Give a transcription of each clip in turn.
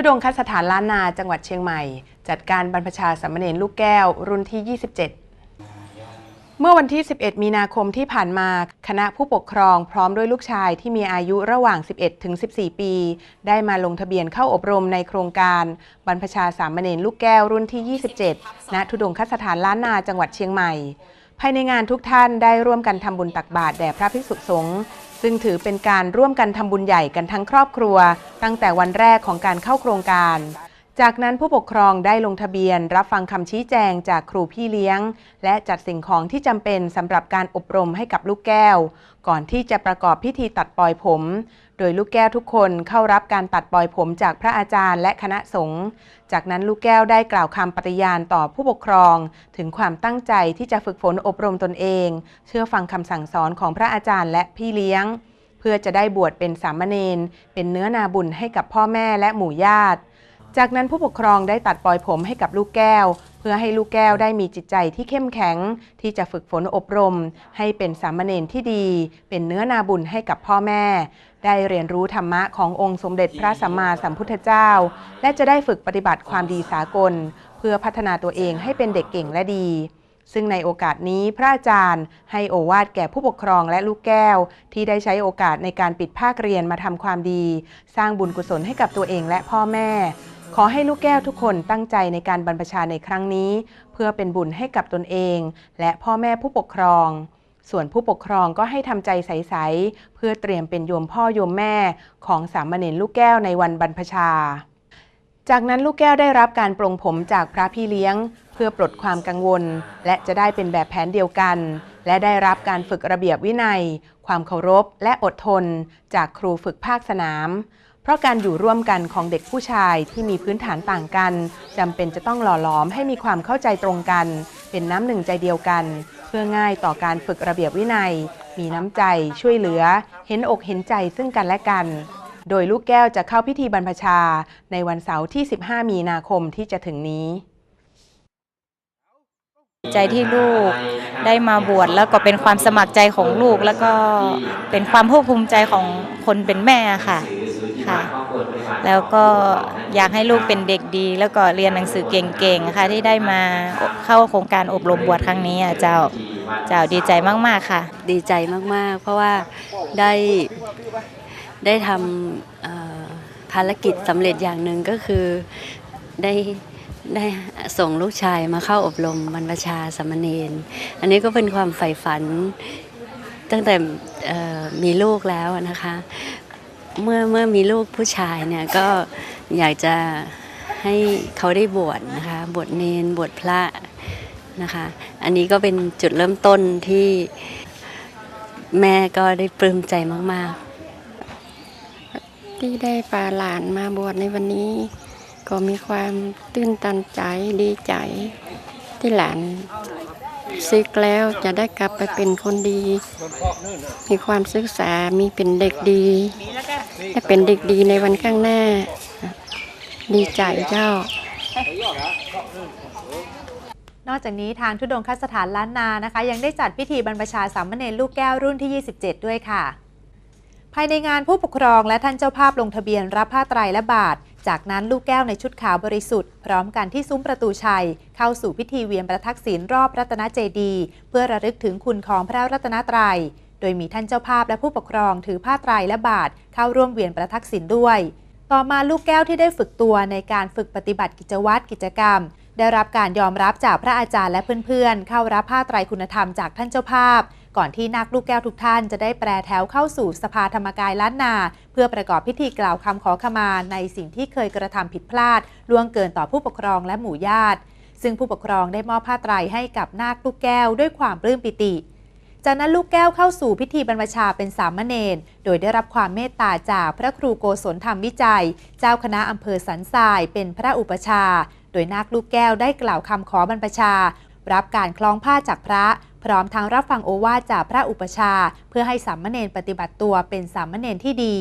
ทุดงคสถานล้านนาจังหวัดเชียงใหม่ จัดการบรรพชาสามเณรลูกแก้ว รุ่นที่ 27 เมื่อวันที่ 11 มีนาคมที่ผ่านมา คณะผู้ปกครองพร้อมด้วยลูกชายที่มีอายุระหว่าง 11 ถึง 14 ปี ได้มาลงทะเบียนเข้าอบรมในโครงการ บรรพชาสามเณรลูกแก้วรุ่นที่ 27 ณ ทุดงคสถานล้านนาจังหวัดเชียงใหม่ ภายในงานทุกท่านได้ร่วมกันทำบุญตักบาตรแด่พระภิกษุสงฆ์ซึ่งถือเป็นการร่วมกันทำบุญใหญ่กันทั้งครอบครัว ตั้งแต่วันแรกของการเข้าโครงการ จากนั้นผู้ปกครองได้ลงทะเบียน รับฟังคำชี้แจงจากครูพี่เลี้ยง และจัดสิ่งของที่จำเป็นสำหรับการอบรมให้กับลูกแก้ว ก่อนที่จะประกอบพิธีตัดปลอยผม โดยลูกแก้วทุกคนเข้ารับการตัดปลอยผมจากพระอาจารย์และคณะสงฆ์จากนั้นลูกแก้วได้กล่าวคำปฏิญาณต่อผู้ปกครอง ถึงความตั้งใจที่จะฝึกฝนอบรมตนเอง เชื่อฟังคำสั่งสอนของพระอาจารย์และพี่เลี้ยง เพื่อจะได้บวชเป็นสามเณรเป็นเนื้อนาบุญให้กับพ่อแม่และหมู่ญาติ จากนั้นผู้ปกครองได้ตัดปลอยผมให้กับลูกแก้ว เพื่อให้ลูกแก้วได้มีจิตใจที่เข้มแข็ง ที่จะฝึกฝนอบรม ให้เป็นสามเณรที่ดี เป็นเนื้อนาบุญให้กับพ่อแม่ ได้เรียนรู้ธรรมะขององค์สมเด็จพระสัมมาสัมพุทธเจ้า และจะได้ฝึกปฏิบัติความดีสากล เพื่อพัฒนาตัวเองให้เป็นเด็กเก่งและดีซึ่งในโอกาสนี้พระอาจารย์ ให้โอวาทแก่ผู้ปกครองและลูกแก้ว ที่ได้ใช้โอกาสในการปิดภาคเรียนมาทำความดี สร้างบุญกุศลให้กับตัวเองและพ่อแม่ ขอให้ลูกแก้วทุกคนตั้งใจในการบรรพชาในครั้งนี้ เพื่อเป็นบุญให้กับตนเอง และพ่อแม่ผู้ปกครอง ส่วนผู้ปกครองก็ให้ทำใจใส ๆ เพื่อเตรียมเป็นโยมพ่อโยมแม่ของสามเณรลูกแก้วในวันบรรพชา จากนั้นลูกแก้วได้รับการปรงผมจากพระพี่เลี้ยง เพื่อปลดความกังวล และจะได้เป็นแบบแผนเดียวกัน และได้รับการฝึกระเบียบวินัย ความเคารพ และอดทน จากครูฝึกภาคสนาม ราะการอยู่ร่วมกันของเด็กผู้ชายที่มีพื้นฐานต่างกันจำเป็นจะต้องหล่อหลอมให้มีความเข้าใจตรงกัน เป็นน้ำหนึ่งใจเดียวกัน เพื่อง่ายต่อการฝึกระเบียบวินัย มีน้ำใจ ช่วยเหลือ เห็นอกเห็นใจซึ่งกันและกัน โดยลูกแก้วจะเข้าพิธีบรรพชา ในวันเสาร์ที่ 15 มีนาคมที่จะถึงนี้ ใจที่ลูกได้มาบวชแล้วก็เป็นความสมัครใจของลูก แล้วก็เป็นความภาคภูมิใจของคนเป็นแม่ค่ะ ค่ะ แล้วก็อยากให้ลูกเป็นเด็กดี แล้วก็เรียนหนังสือเก่งๆค่ะที่ได้มาเข้าโครงการอบรมบวชครั้งนี้อะเจ้าเจ้าดีใจมากๆค่ะ ดีใจมากๆ เพราะว่าได้ได้ทำเอ่อภารกิจสำเร็จอย่างหนึ่งก็คือได้ได้ส่งลูกชายมาเข้าอบรมบรรพชาสามเณรอันนี้ก็เป็นความใฝ่ฝันตั้งแต่เอ่อมีลูกแล้วนะคะ เมื่อเมื่อมีลูกผู้ชายเนี่ยก็อยากจะให้เขาได้บวชนะคะบวชเนนบวชพระนะคะ อันนี้ก็เป็นจุดเริ่มต้นที่แม่ก็ได้ปลื้มใจมาก ๆ ที่ได้พาหลานมาบวชในวันนี้ ก็มีความตื้นตันใจดีใจ ที่หลานซึกแล้วจะได้กลับไปเป็นคนดี มีความศึกษามีเป็นเด็กดี ได้เป็นเด็กดีในวันข้างหน้า ดีใจเจ้า นอกจากนี้ทางทุดงคสถานล้านนานะคะ ยังได้จัดพิธีบรรพชาสามเณรลูกแก้วรุ่นที่ 27 ด้วยค่ะ ภายในงานผู้ปกครองและท่านเจ้าภาพลงทะเบียนรับผ้าไตรและบาท จากนั้นลูกแก้วในชุดขาวบริสุทธิ์ พร้อมกันที่ซุ้มประตูชัย เข้าสู่พิธีเวียนประทักษิณรอบรัตนเจดีย์เพื่อระลึกถึงคุณของพระรัตนตรยัย โดยมีท่านเจ้าภาพและผู้ปกครองถือผ้าไตรและบาทเข้าร่วมเวียนประทักษิณด้วย ต่อมาลูกแก้วที่ได้ฝึกตัวในการฝึกปฏิบัติกิจวัตรกิจกรรม ได้รับการยอมรับจากพระอาจารย์และเพื่อนๆ เข้ารับผ้าไตรคุณธรรมจากท่านเจ้าภาพ ก่อนที่นักลูกแก้วทุกท่านจะได้แปรแถวเข้าสู่สภาธรรมกายล้านนา เพื่อประกอบพิธีกล่าวคำขอขมาในสิ่งที่เคยกระทำผิดพลาดล่วงเกินต่อผู้ปกครองและหมู่ญาติซึ่งผู้ปกครองได้มอบผ้าไตรให้กับนาคลูกแก้วด้วยความปลื้มปิติ จากนั้นลูกแก้วเข้าสู่พิธีบรรพชาเป็นสามเณร โดยได้รับความเมตตาจากพระครูโกศลธรรมวิจัย เจ้าคณะอำเภอสันทรายเป็นพระอุปชา โดยนาคลูกแก้วได้กล่าวคำขอบรรพชา รับการคล้องผ้าจากพระ พร้อมทั้งรับฟังโอวาทจากพระอุปชา เพื่อให้สามเณรปฏิบัติตัวเป็นสามเณรที่ดี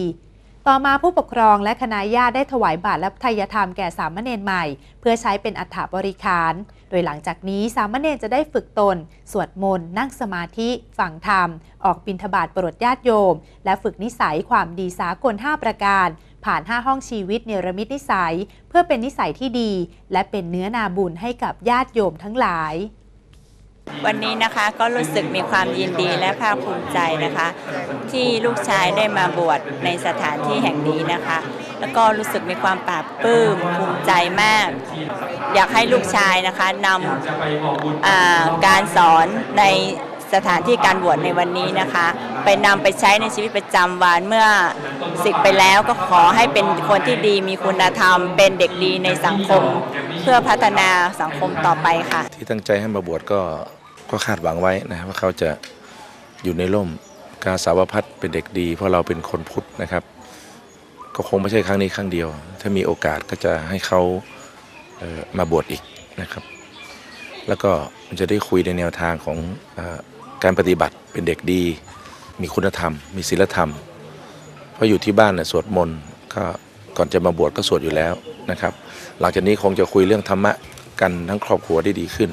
ต่อมาผู้ปกครองและคณะญาติได้ถวายบาตรและทายธรรมแก่สามเณรใหม่ เพื่อใช้เป็นอัฐบริคาร โดยหลังจากนี้สามเณรจะได้ฝึกตน สวดมนต์นั่งสมาธิ ฝังธรรม ออกบิณฑบาตปรดญาติโยม และฝึกนิสัยความดีสากล 5 ประการ ผ่าน 5 ห้องชีวิตเนรมิตนิสัย เพื่อเป็นนิสัยที่ดี และเป็นเนื้อนาบุญให้กับญาติโยมทั้งหลาย วันนี้นะคะก็รู้สึกมีความยินดีและภาคภูมิใจนะคะ ที่ลูกชายได้มาบวชในสถานที่แห่งนี้นะคะ แล้วก็รู้สึกมีความปลาบปลื้มภูมิใจมาก อยากให้ลูกชายนะคะนำการสอนในสถานที่การบวชในวันนี้นะคะ ไปนำไปใช้ในชีวิตประจำวันเมื่อศึกไปแล้วก็ขอให้เป็นคนที่ดีมีคุณธรรม เป็นเด็กดีในสังคม เพื่อพัฒนาสังคมต่อไปค่ะ ที่ตั้งใจให้มาบวชก็ ก็คาดหวังไว้นะครับว่าเขาจะอยู่ในร่มกาสาวพัฒน์เป็นเด็กดี เพราะเราเป็นคนพุทธนะครับ ก็คงไม่ใช่ครั้งนี้ครั้งเดียว ถ้ามีโอกาสก็จะให้เขาเมาบวชอีกนะครับ แล้วก็จะได้คุยในแนวทางของอการปฏิบัติเป็นเด็กดี มีคุณธรรม มีศีลธรรม เพราะอยู่ที่บ้านเนี่ยสวดมนต์ก็ก่อนจะมาบวชก็สวดอยู่แล้วนะครับ หลังจากนี้คงจะคุยเรื่องธรรมะกันทั้งครอบครัวได้ดีขึ้น